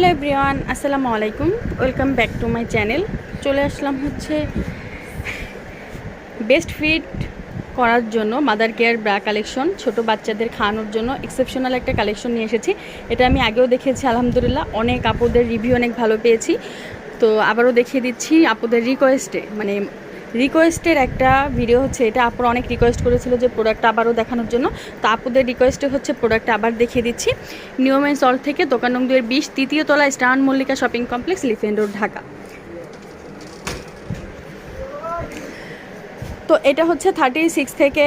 Hello everyone, আসসালামু আলাইকুম। Welcome back to my channel. চলে আসলাম হচ্ছে বেস্ট ফিট করার জন্য মাদার কেয়ার ব্রা কালেকশন, ছোট বাচ্চাদের খাওয়ানোর জন্য এক্সেপশনাল একটা কালেকশন নিয়ে এসেছি। এটা আমি আগেও দেখেছি, আলহামদুলিল্লাহ। অনেক আপুদের রিভিউ অনেক ভালো পেয়েছি। তো আবারও দেখিয়ে দিচ্ছি আপুদের রিকোয়েস্টে মানে রিকোয়েস্টের একটা ভিডিও হচ্ছে, এটা আপুরা অনেক রিকোয়েস্ট করেছিল যে প্রোডাক্ট আবারও দেখানোর জন্য। তো আপুদের রিকোয়েস্টে হচ্ছে প্রোডাক্ট আবার দেখিয়ে দিচ্ছি। নিয়মের সল থেকে দোকান নং দুয়ের বিশ তৃতীয় তলা stand Mallika shopping complex Elephant Road Dhaka. তো এটা হচ্ছে থার্টি সিক্স থেকে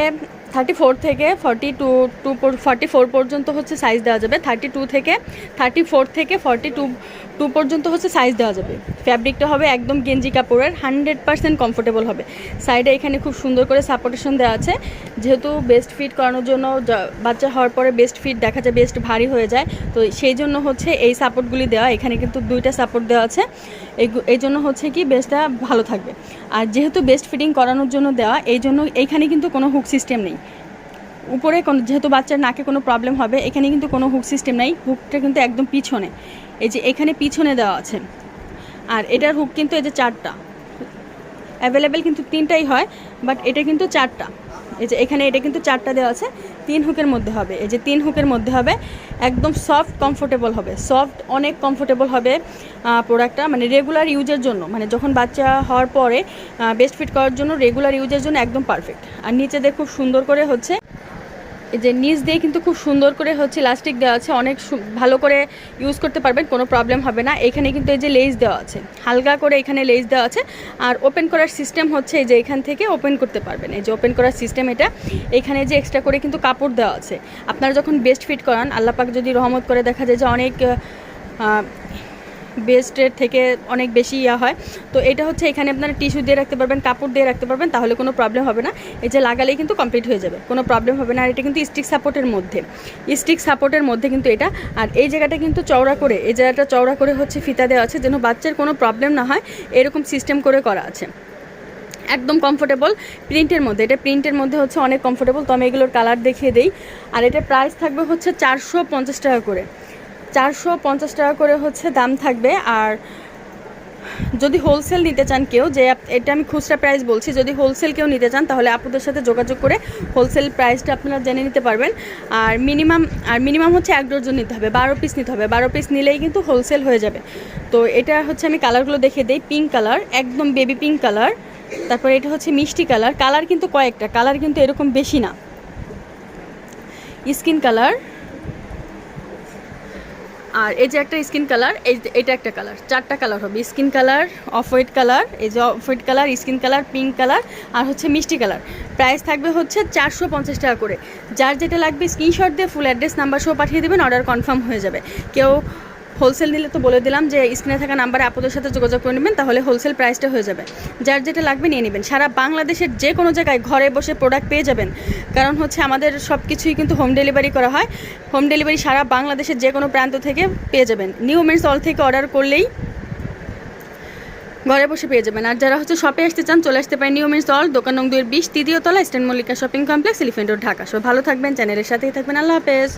থার্টি ফোর থেকে forty two two forty four পর্যন্ত হচ্ছে সাইজ দেওয়া যাবে। থার্টি টু থেকে থার্টি ফোর থেকে ফর্টি টু টু পর্যন্ত হচ্ছে সাইজ দেওয়া যাবে। ফ্যাব্রিকটা হবে একদম গেঞ্জি কাপড়ের হান্ড্রেড পার্সেন্ট কমফোর্টেবল হবে। সাইডে এখানে খুব সুন্দর করে সাপোর্টেশন দেওয়া আছে। যেহেতু বেস্ট ফিট করানোর জন্য বাচ্চা হওয়ার পরে বেস্ট ফিট দেখা যায় বেস্ট ভারী হয়ে যায়। তো সেই জন্য হচ্ছে এই সাপোর্টগুলি দেওয়া, এখানে কিন্তু দুইটা সাপোর্ট দেওয়া আছে। এই জন্য হচ্ছে কি বেস্টটা ভালো থাকবে। আর যেহেতু বেস্ট ফিটিং করানোর জন্য দেওয়া, এই জন্য এইখানে কিন্তু কোনো হুক সিস্টেম নেই। উপরে কোনো যেহেতু বাচ্চার নাকে কোনো প্রবলেম হবে, এখানে কিন্তু কোনো হুক সিস্টেম নেই। হুকটা কিন্তু একদম পিছনে। এই যে এখানে পিছনে দেওয়া আছে। আর এটার হুক কিন্তু এই যে চারটা। অ্যাভেলেবেল কিন্তু তিনটাই হয় বাট এটা কিন্তু চারটা। এই যে এখানে এটা কিন্তু চারটা দেওয়া আছে। তিন হুকের মধ্যে হবে। এই যে তিন হুকের মধ্যে হবে, একদম সফট কমফোর্টেবল হবে। সফট অনেক কমফোর্টেবল হবে প্রোডাক্টটা মানে রেগুলার ইউজের জন্য। মানে যখন বাচ্চা হওয়ার পরে বেস্ট ফিট করার জন্য রেগুলার ইউজের জন্য একদম পারফেক্ট আর নিচে দিয়ে খুব সুন্দর করে হচ্ছে যে নিচ দিয়ে কিন্তু খুব সুন্দর করে হচ্ছে ইলাস্টিক দেওয়া আছে। অনেক ভালো করে ইউজ করতে পারবেন, কোনো প্রবলেম হবে না। এখানে কিন্তু এই যে লেস দেওয়া আছে। হালকা করে এখানে লেস দেওয়া আছে। আর ওপেন করার সিস্টেম হচ্ছে এই যে এখান থেকে ওপেন করতে পারবেন। এই যে ওপেন করার সিস্টেম এটা। এখানে যে এক্সট্রা করে কিন্তু কাপড় দেওয়া আছে। আপনারা যখন বেস্ট ফিট করান আল্লাপাক যদি রহমত করে দেখা যায় যে অনেক বেস্টের থেকে অনেক বেশি ইয়া হয়। তো এটা হচ্ছে এখানে আপনারা টিস্যু দিয়ে রাখতে পারবেন, কাপড় দিয়ে রাখতে পারবেন, তাহলে কোনো প্রবলেম হবে না। এই যে লাগালেই কিন্তু কমপ্লিট হয়ে যাবে, কোনো প্রবলেম হবে না। আর এটা কিন্তু স্টিক সাপোর্টের মধ্যে। স্টিক সাপোর্টের মধ্যে কিন্তু এটা। আর এই জায়গাটা কিন্তু চওড়া করে, এই জায়গাটা চওড়া করে হচ্ছে ফিতা দেওয়া আছে, যেন বাচ্চার কোনো প্রবলেম না হয়, এরকম সিস্টেম করে করা আছে। একদম কমফোর্টেবল প্রিন্টের মধ্যে। এটা প্রিন্টের মধ্যে হচ্ছে অনেক কমফোর্টেবল তো আমি এগুলোর কালার দেখিয়ে দিই। আর এটা প্রাইস থাকবে হচ্ছে চারশো পঞ্চাশ টাকা করে। চারশো পঞ্চাশ টাকা করে হচ্ছে দাম থাকবে। আর যদি হোলসেল নিতে চান কেউ, যে এটা আমি খুচরা প্রাইস বলছি, যদি হোলসেল কেউ নিতে চান, তাহলে আপুদের সাথে যোগাযোগ করে হোলসেল প্রাইসটা আপনারা জেনে নিতে পারবেন। আর মিনিমাম আর মিনিমাম হচ্ছে এক ডজন নিতে হবে, বারো পিস নিতে হবে। বারো পিস নিলেই কিন্তু হোলসেল হয়ে যাবে। তো এটা হচ্ছে আমি কালারগুলো দেখিয়ে দিই পিঙ্ক কালার একদম বেবি পিঙ্ক কালার তারপরে এটা হচ্ছে মিষ্টি কালার কালার কিন্তু কয়েকটা কালার কিন্তু এরকম বেশি না। স্কিন কালার আর এই যে একটা স্কিন কালার, এই এটা একটা কালার, চারটা কালার হবে, skin colour off white colour, এই যে off white colour, skin colour, pink colour আর হচ্ছে মিষ্টি কালার। প্রাইস থাকবে হচ্ছে চারশো পঞ্চাশ টাকা করে। যার যেটা লাগবে স্ক্রিনশট দিয়ে ফুল অ্যাড্রেস নাম্বার সহ পাঠিয়ে দেবেন অর্ডার কনফার্ম হয়ে যাবে। কেউ হোলসেল নিলে তো বলে দিলাম যে স্ক্রিনে থাকা নাম্বারে আপনাদের সাথে যোগাযোগ করে নেবেন, তাহলে হোলসেল প্রাইসটা হয়ে যাবে। যার যেটা লাগবে নিয়ে নেবেন। সারা বাংলাদেশের যে কোনো জায়গায় ঘরে বসে প্রোডাক্ট পেয়ে যাবেন। কারণ হচ্ছে আমাদের সব কিছুই কিন্তু হোম ডেলিভারি করা হয়। হোম ডেলিভারি সারা বাংলাদেশের যে কোনো প্রান্ত থেকে পেয়ে যাবেন। নিউ মেন্স অল থেকে অর্ডার করলেই ঘরে বসে পেয়ে যাবেন। আর যারা হচ্ছে শপে আসতে চান, চলে আসতে পারেন নিউ মেন্স অল দোকান নং দুয়ের বিশ, তৃতীয় তলা, stand Mallika shopping complex Elephant Road Dhaka. সব ভালো থাকবেন চ্যানেলের সাথেই থাকবেন। আল্লাহ হাফেজ।